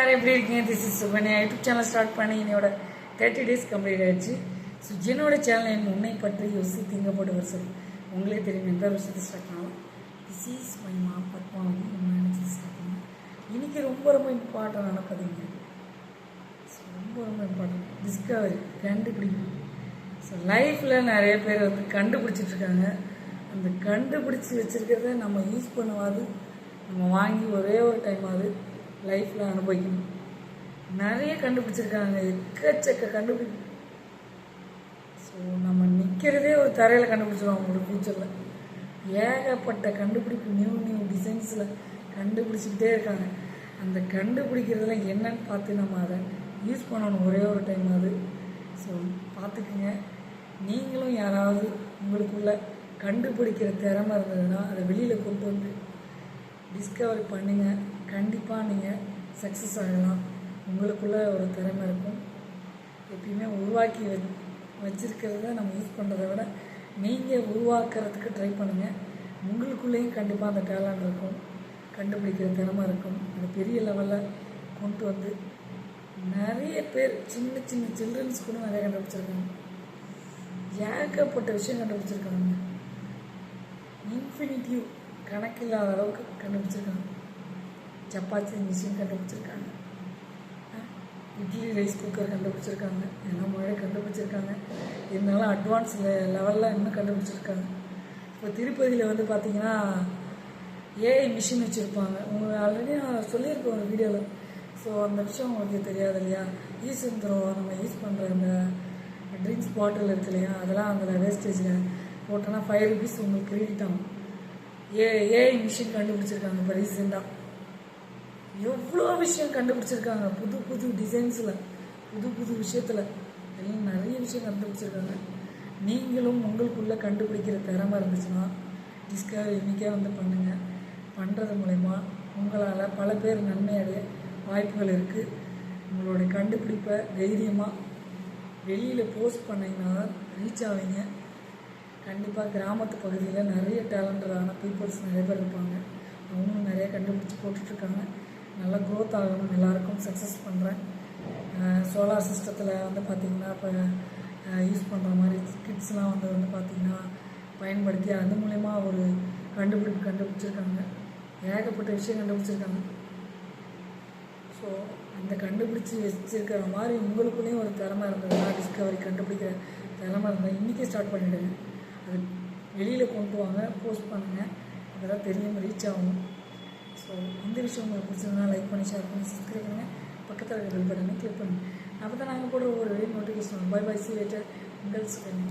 யார் எப்படி இருக்கீங்க? This is Sukanya. YouTube channel start பண்ணி என்னோட தேர்ட்டி டேஸ் கம்ப்ளீட் ஆயிடுச்சு. ஸோ என்னோட சேனல் என் உன்னை பற்றி யோசி திங்கப்பட்ட வருஷம் உங்களே தெரியும் எந்த வருஷத்தை ஸ்டார்ட் பண்ணலாம் திஸ் இஸ் மை மா பத்மாவதி. என்ன நினச்சி ஸ்டார்ட் பண்ணேன் இன்றைக்கி ரொம்ப ரொம்ப இம்பார்ட்டண்டான பதிவு ஸோ ரொம்ப ரொம்ப இம்பார்ட்டன்ட் டிஸ்கவரி கண்டுபிடிப்பு. ஸோ லைஃப்பில் நிறைய பேர் வந்து கண்டுபிடிச்சிட்ருக்காங்க அந்த கண்டுபிடிச்சி வச்சுருக்கிறத நம்ம யூஸ் பண்ணுவாது. நம்ம வாங்கி ஒரே ஒரு டைமாவது லைஃப்பில் அனுபவிக்கணும். நிறைய கண்டுபிடிச்சிருக்காங்க. எக்கச்சக்க கண்டுபிடிப்பு. ஸோ நம்ம நிற்கிறதே ஒரு தரையில் கண்டுபிடிச்சிருவோம் அவங்களோட ஃப்யூச்சரில் ஏகப்பட்ட கண்டுபிடிப்பு நியூ நியூ டிசைன்ஸில் கண்டுபிடிச்சிக்கிட்டே இருக்காங்க. அந்த கண்டுபிடிக்கிறதுல என்னன்னு பார்த்து நம்ம அதை யூஸ் பண்ணணும் ஒரே ஒரு டைம் அது ஸோ பார்த்துக்குங்க. நீங்களும் யாராவது உங்களுக்குள்ள கண்டுபிடிக்கிற திறமை இருந்ததுன்னா அதை வெளியில் கொண்டு வந்து டிஸ்கவரி பண்ணுங்கள் கண்டிப்பாக நீங்கள் சக்ஸஸ் ஆகலாம். உங்களுக்குள்ள ஒரு திறமை இருக்கும். எப்பயுமே உருவாக்கி வ வச்சிருக்கிறத நம்ம யூஸ் பண்ணுறத விட நீங்கள் உருவாக்குறதுக்கு ட்ரை பண்ணுங்கள் உங்களுக்குள்ளேயும் கண்டிப்பாக அந்த டேலண்ட் இருக்கும். கண்டுபிடிக்கிற திறமை இருக்கும். அது பெரிய லெவலில் கொண்டு வந்து நிறைய பேர் சின்ன சின்ன சில்ட்ரன்ஸ் கூட நிறைய கண்டுபிடிச்சிருக்காங்க. ஏகப்பட்ட விஷயம் கண்டுபிடிச்சிருக்காங்க. இன்ஃபினிட்டிவ் கணக்கில்லாத அளவுக்கு கண்டுபிடிச்சிருக்காங்க. சப்பாத்தி மிஷின் கண்டுபிடிச்சிருக்காங்க. இட்லி ரைஸ் குக்கர் கண்டுபிடிச்சிருக்காங்க. எல்லாம் மழை கண்டுபிடிச்சிருக்காங்க. இருந்தாலும் அட்வான்ஸ் லெவலில் இன்னும் கண்டுபிடிச்சிருக்காங்க. இப்போ திருப்பதியில் வந்து பார்த்தீங்கன்னா ஏஐ மிஷின் வச்சுருப்பாங்க. உங்களுக்கு ஆல்ரெடி நான் சொல்லியிருக்கேன் ஒரு வீடியோவில் ஸோ அந்த விஷயம் உங்களுக்கு தெரியாது இல்லையா? ஈசந்திரம் நம்ம யூஸ் பண்ணுற அந்த ட்ரிங்க்ஸ் பாட்டில் இருக்கு இல்லையா? அதெல்லாம் அதில் வேஸ்டேஜில் போட்டோன்னா ஃபைவ் ருபீஸ் உங்களுக்கு கிரெடிட் ஆகும். ஏ ஏஐ மிஷின் கண்டுபிடிச்சிருக்காங்க. இப்போ ரீசெண்டாக எவ்வளோ விஷயம் கண்டுபிடிச்சிருக்காங்க. புது புது டிசைன்ஸில் புது புது விஷயத்தில். எல்லாம் நிறைய விஷயம் கண்டுபிடிச்சிருக்காங்க. நீங்களும் உங்களுக்குள்ளே கண்டுபிடிக்கிற திறமை இருந்துச்சுன்னா டிஸ்கவரி இன்றைக்கே வந்து பண்ணுங்கள் பண்ணுறது மூலயமா உங்களால் பல பேர் நன்மையடைய வாய்ப்புகள் இருக்குது உங்களுடைய கண்டுபிடிப்பை தைரியமாக வெளியில் போஸ்ட் பண்ணிங்கன்னா தான் ரீச் ஆவீங்க. கண்டிப்பாக கிராமத்து பகுதியில் நிறைய டேலண்டடான பீப்புள்ஸ் நிறைய பேர் இருப்பாங்க. அவங்களும் நிறைய கண்டுபிடிச்சி போட்டுட்ருக்காங்க நல்லா க்ரோத் ஆகணும். எல்லாருக்கும் சக்ஸஸ் பண்ணுறேன் சோலார் சிஸ்டத்தில் வந்து பார்த்திங்கன்னா இப்போ யூஸ் பண்ணுற மாதிரி கிட்ஸ்லாம் வந்து வந்து பார்த்திங்கன்னா பயன்படுத்தி அது மூலயமா ஒரு கண்டுபிடிப்பு கண்டுபிடிச்சிருக்காங்க. ஏகப்பட்ட விஷயம் கண்டுபிடிச்சிருக்காங்க. ஸோ அந்த கண்டுபிடிச்சி வச்சுருக்கிற மாதிரி உங்களுக்குள்ளேயும் ஒரு திறமை இருந்ததுன்னா டிஸ்கவரி கண்டுபிடிக்கிற திறமை இருந்தால் இன்றைக்கே ஸ்டார்ட் பண்ணிவிடுங்க அது வெளியில் கொண்டு வாங்க போஸ்ட் பண்ணுங்கள் அப்போ தான் தெரியும் ரீச் ஆகும். ஸோ இந்த விஷயம் உங்களுக்கு பிடிச்சதுன்னா லைக் பண்ணி ஷேர் பண்ணி சப்ஸ்கிரைப் பண்ணுங்கள் பக்கத்தில் இருக்கிற பெல் பட்டனை கிளிக் பண்ணுங்கள் அப்போ தான் நாங்கள் போடுற ஒரு video notification bye bye see later உங்கள் சுகன்யா.